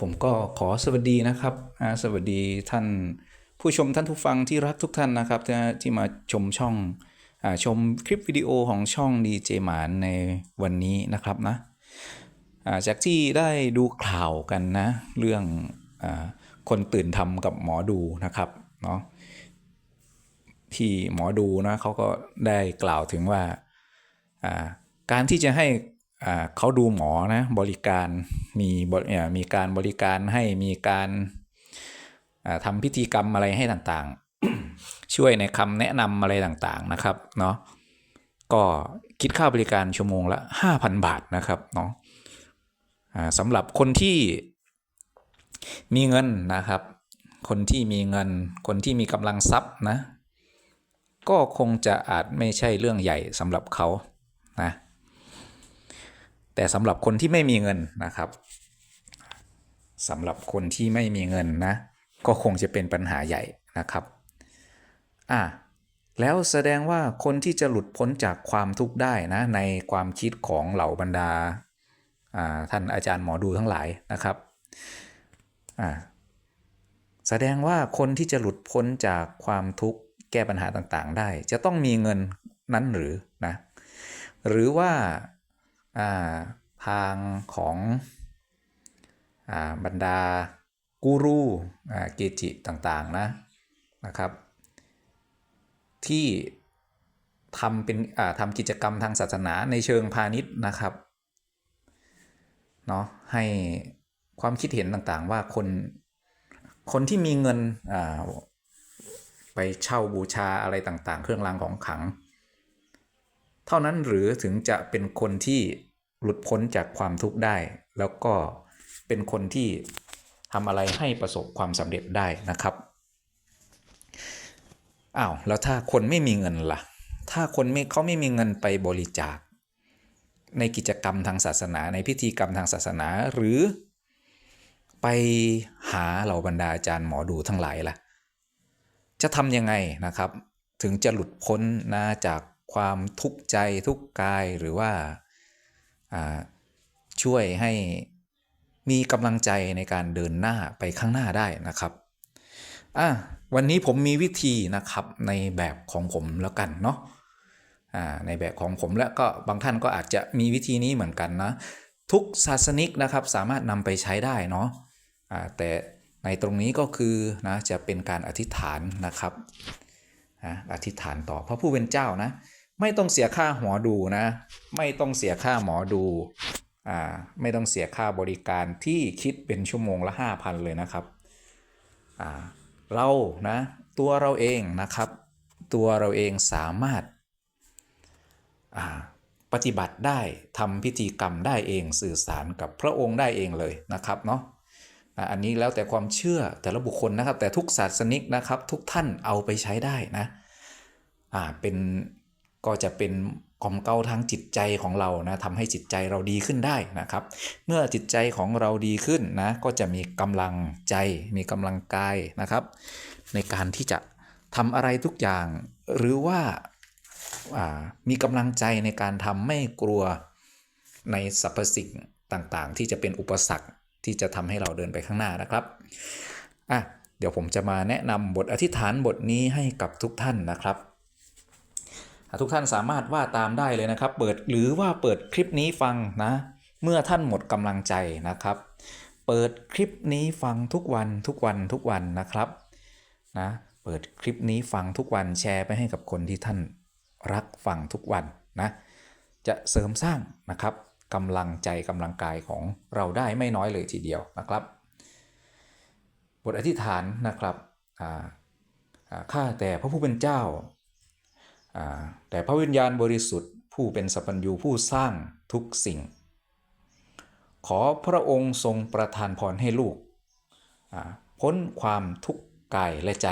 ผมก็ขอสวัสดีนะครับสวัสดีท่านผู้ชมท่านผู้ฟังที่รักทุกท่านนะครับที่มาชมช่องอชมคลิปวิดีโอของช่องดีเจหมานในวันนี้นะครับนะจากที่ได้ดูข่าวกันนะเรื่องอคนตื่นทำกับหมอดูนะครับเนาะที่หมอดูนะเขาก็ได้กล่าวถึงว่าการที่จะให้ เขาดูหมอนะบริการมีมีการบริการให้มีการาทำพิธีกรรมอะไรให้ต่างๆ ช่วยในคำแนะนำอะไรต่างๆนะครับเนาะก็คิดค่าบริการชั่วโมงละ 5,000 บาทนะครับเนาะสำหรับคนที่มีเงินนะครับ คนที่มีเงิน คนที่มีกำลังทรัพย์นะ ก็คงจะอาจไม่ใช่เรื่องใหญ่สำหรับเขา แต่สำหรับคนที่ไม่มีเงินนะครับสำหรับคนที่ไม่มีเงินนะ ก็คงจะเป็นปัญหาใหญ่นะครับอะแล้วแสดงว่าคนที่จะหลุดพ้นจากความทุกข์ได้นะ ในความคิดของเหล่าบรรดาท่านอาจารย์หมอดูทั้งหลายนะครับอ่าแสดงว่าคนที่จะหลุดพ้นจากความทุกข์แก้ปัญหาต่างๆ ได้ จะต้องมีเงินนั้นหรือนะหรือว่า ทางของอบรรดากูรูเกจิต่างๆนะนะครับ ที่ทำเป็นทำกิจกรรมทางศาสนาในเชิงพาณิชย์นะครับเนาะให้ความคิดเห็นต่างๆ ว่าคนคนที่มีเงินไปเช่าบูชาอะไรต่างๆ เครื่องรางของขลัง เท่านั้นหรือถึงจะเป็นคนที่ หลุดพ้นจากความทุกข์ได้ แล้วก็เป็นคนที่ทำอะไรให้ประสบความสำเร็จได้นะครับอ้าวแล้วถ้าคนไม่มีเงินล่ะ ถ้าคนไม่เขาไม่มีเงินไปบริจาค ในกิจกรรมทางศาสนา ในพิธีกรรมทางศาสนา หรือ ไปหาเหล่าบรรดาอาจารย์หมอดูทั้งหลายล่ะ จะทำยังไงนะครับ ถึงจะหลุดพ้นนะจากความทุกข์ใจทุกกายหรือว่า ช่วยให้มีกำลังใจในการเดินหน้าไปข้างหน้าได้นะครับอะวันนี้ผมมีวิธีนะครับในแบบของผมแล้วกันเนาะในแบบของผมแล้วก็บางท่านก็อาจจะมีวิธีนี้เหมือนกันนะ ทุกศาสนิกนะครับสามารถนำไปใช้ได้เนาะแต่ในตรงนี้ก็คือนะจะเป็นการอธิษฐานนะครับอธิษฐานต่อพระผู้เป็นเจ้านะ ไม่ต้องเสียค่าหมอดูนะ ไม่ต้องเสียค่าหมอดูอ่าไม่ต้องเสียค่าบริการที่คิดเป็นชั่วโมงละ 5,000 เลยนะครับอ่าเรานะตัวเราเองนะครับ ตัวเราเองสามารถอ่าปฏิบัติได้ทำพิธีกรรมได้เองสื่อสารกับพระองค์ได้เองเลยนะครับเนาะอันนี้แล้วแต่ความเชื่อแต่ละบุคคลนะครับ แต่ทุกศาสนิกนะครับ ทุกท่านเอาไปใช้ได้นะอ่าเป็น ก็จะเป็นกล่อมเกลาทางจิตใจของเรานะทำให้จิตใจเราดีขึ้นได้นะครับ เมื่อจิตใจของเราดีขึ้นนะก็จะมีกำลังใจ มีกำลังกายนะครับ ในการที่จะทำอะไรทุกอย่าง หรือว่ามีกำลังใจในการทำไม่กลัวในสรรพสิ่งต่างๆ ที่จะเป็นอุปสรรคที่จะทำให้เราเดินไปข้างหน้านะครับอะเดี๋ยวผมจะมาแนะนำบทอธิษฐานบทนี้ให้กับทุกท่านนะครับ ทุกท่านสามารถว่าตามได้เลยนะครับ เปิดหรือว่าเปิดคลิปนี้ฟังนะ เมื่อท่านหมดกำลังใจนะครับ เปิดคลิปนี้ฟังทุกวันทุกวันทุกวันนะครับนะเปิดคลิปนี้ฟังทุกวันแชร์ไปให้กับคนที่ท่านรักฟังทุกวันนะจะเสริมสร้างนะครับกำลังใจกำลังกายของเราได้ไม่น้อยเลยทีเดียวนะครับ บทอธิษฐานนะครับข้าแต่พระผู้เป็นเจ้า แต่พระวิญญาณบริสุทธิ์ ผู้เป็นสัพพัญญูผู้สร้างทุกสิ่ง ขอพระองค์ทรงประทานพรให้ลูก พ้นความทุกข์กายและใจ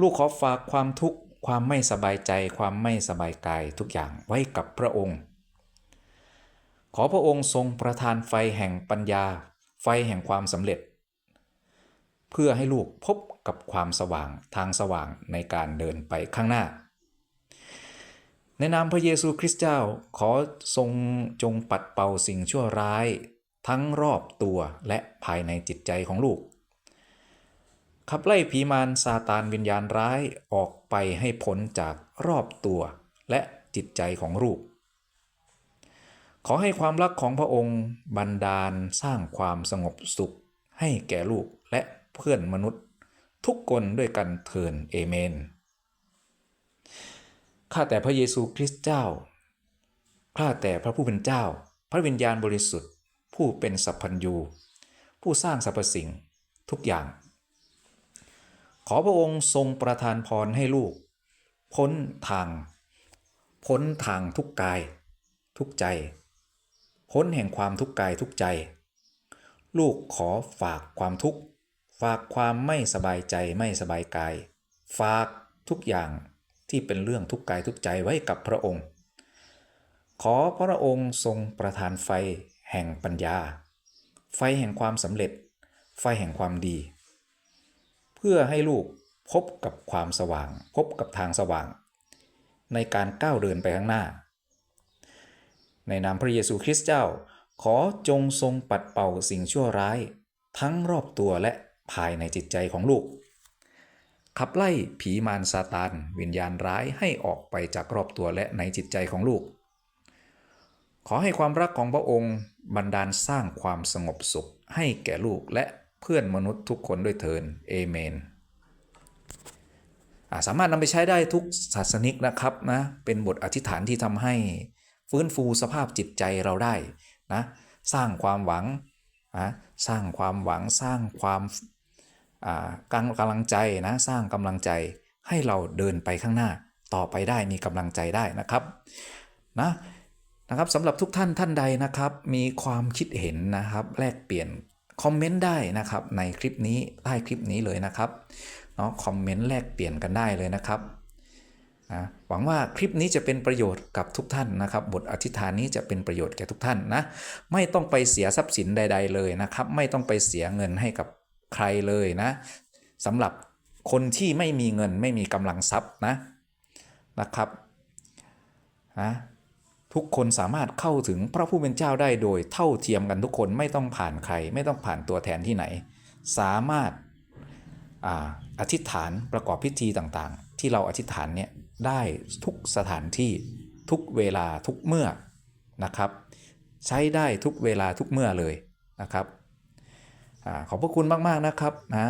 ลูกขอฝากความทุกข์ความไม่สบายใจความไม่สบายกายทุกอย่างไว้กับพระองค์ ขอพระองค์ทรงประทานไฟแห่งปัญญา ไฟแห่งความสำเร็จ เพื่อให้ลูกพบกับความสว่างทางสว่างในการเดินไปข้างหน้า ในนามพระเยซูคริสต์เจ้าขอทรงจงปัดเป่าสิ่งชั่วร้าย ทั้งรอบตัวและภายในจิตใจของลูก ขับไล่ผีมารซาตานวิญญาณร้ายออกไปให้พ้นจากรอบตัวและจิตใจของลูกขอให้ความรักของพระองค์บันดาลสร้างความสงบสุขให้แก่ลูกและ เพื่อนมนุษย์ ทุกคนด้วยกันเทินเอเมน ข้าแต่พระเยซูคริสต์เจ้า ข้าแต่พระผู้เป็นเจ้า พระวิญญาณบริสุทธิ์ ผู้เป็นสัพพัญญูผู้สร้างสรรพสิ่งทุกอย่าง ขอพระองค์ทรงประทานพรให้ลูก พ้นทาง พ้นทางทุกกาย ทุกใจ พ้นแห่งความทุกกายทุกใจ ลูกขอฝากความทุกข์ากความไม่สบายใจไม่สบายกาย ฝากทุกอย่างที่เป็นเรื่องทุกกายทุกใจไว้กับพระองค์ ขอพระองค์ทรงประทานไฟแห่งปัญญา ไฟแห่งความสำเร็จ ไฟแห่งความดี เพื่อให้ลูกพบกับความสว่าง พบกับทางสว่าง ในการก้าวเดินไปข้างหน้า ในนามพระเยซูคริสต์เจ้า ขอจงทรงปัดเป่าสิ่งชั่วร้าย ทั้งรอบตัวและ ภายในจิตใจของลูก ขับไล่ผีมารซาตานวิญญาณร้ายให้ออกไปจากรอบตัวและในจิตใจของลูก ขอให้ความรักของพระองค์บันดาลสร้างความสงบสุขให้แก่ลูกและเพื่อนมนุษย์ทุกคนด้วยเทินเอเมนสามารถนำไปใช้ได้ทุกศาสนิกนะครับนะ เป็นบทอธิษฐานที่ทำให้ฟื้นฟูสภาพจิตใจเราได้นะ สร้างความหวังนะสร้างความหวัง สร้างความ กำกำลังใจนะสร้างกำลังใจให้เราเดินไปข้างหน้า ต่อไปได้มีกำลังใจได้นะครับนะนะครับสำหรับทุกท่านท่านใดนะครับ มีความคิดเห็นนะครับแลกเปลี่ยนคอมเมนต์ได้นะครับในคลิปนี้ใต้คลิปนี้เลยนะครับเนาะคอมเมนต์แลกเปลี่ยนกันได้เลยนะครับนะหวังว่าคลิปนี้จะเป็นประโยชน์กับทุกท่านนะครับ บทอธิษฐานนี้จะเป็นประโยชน์แก่ทุกท่านนะ ไม่ต้องไปเสียทรัพย์สินใด ๆ เลยนะครับ ไม่ต้องไปเสียเงินให้กับ ใครเลยนะสำหรับคนที่ไม่มีเงินไม่มีกำลังทรัพย์นะนะครับนะทุกคนสามารถเข้าถึงพระผู้เป็นเจ้าได้โดยเท่าเทียมกันทุกคนไม่ต้องผ่านใคร ไม่ต้องผ่านตัวแทนที่ไหน สามารถอาอธิษฐานประกอบพิธีต่างๆ ที่เราอธิษฐานเนี่ยได้ทุกสถานที่ทุกเวลาทุกเมื่อนะครับ ใช้ได้ทุกเวลาทุกเมื่อเลยนะครับ ขอบพระคุณมาก ๆ นะครับนะ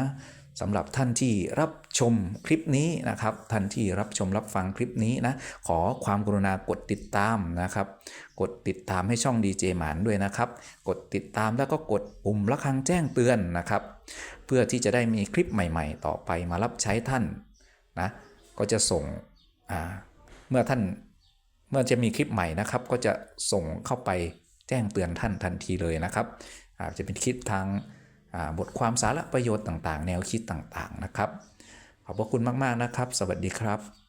สำหรับท่านที่รับชมคลิปนี้นะครับ ท่านที่รับชมรับฟังคลิปนี้นะ ขอความกรุณากดติดตามนะครับ กดติดตามให้ช่องดีเจหมานด้วยนะครับ กดติดตามแล้วก็กดปุ่มระฆังแจ้งเตือนนะครับ เพื่อที่จะได้มีคลิปใหม่ ๆ ต่อไปมารับใช้ท่านนะ ก็จะส่งเมื่อท่านเมื่อจะมีคลิปใหม่นะครับ ก็จะส่งเข้าไปแจ้งเตือนท่านทันทีเลยนะครับอาจจะเป็นคลิปทาง บทความสาระประโยชน์ต่างๆ แนวคิดต่างๆนะครับ ขอบพระคุณมากๆนะครับ สวัสดีครับ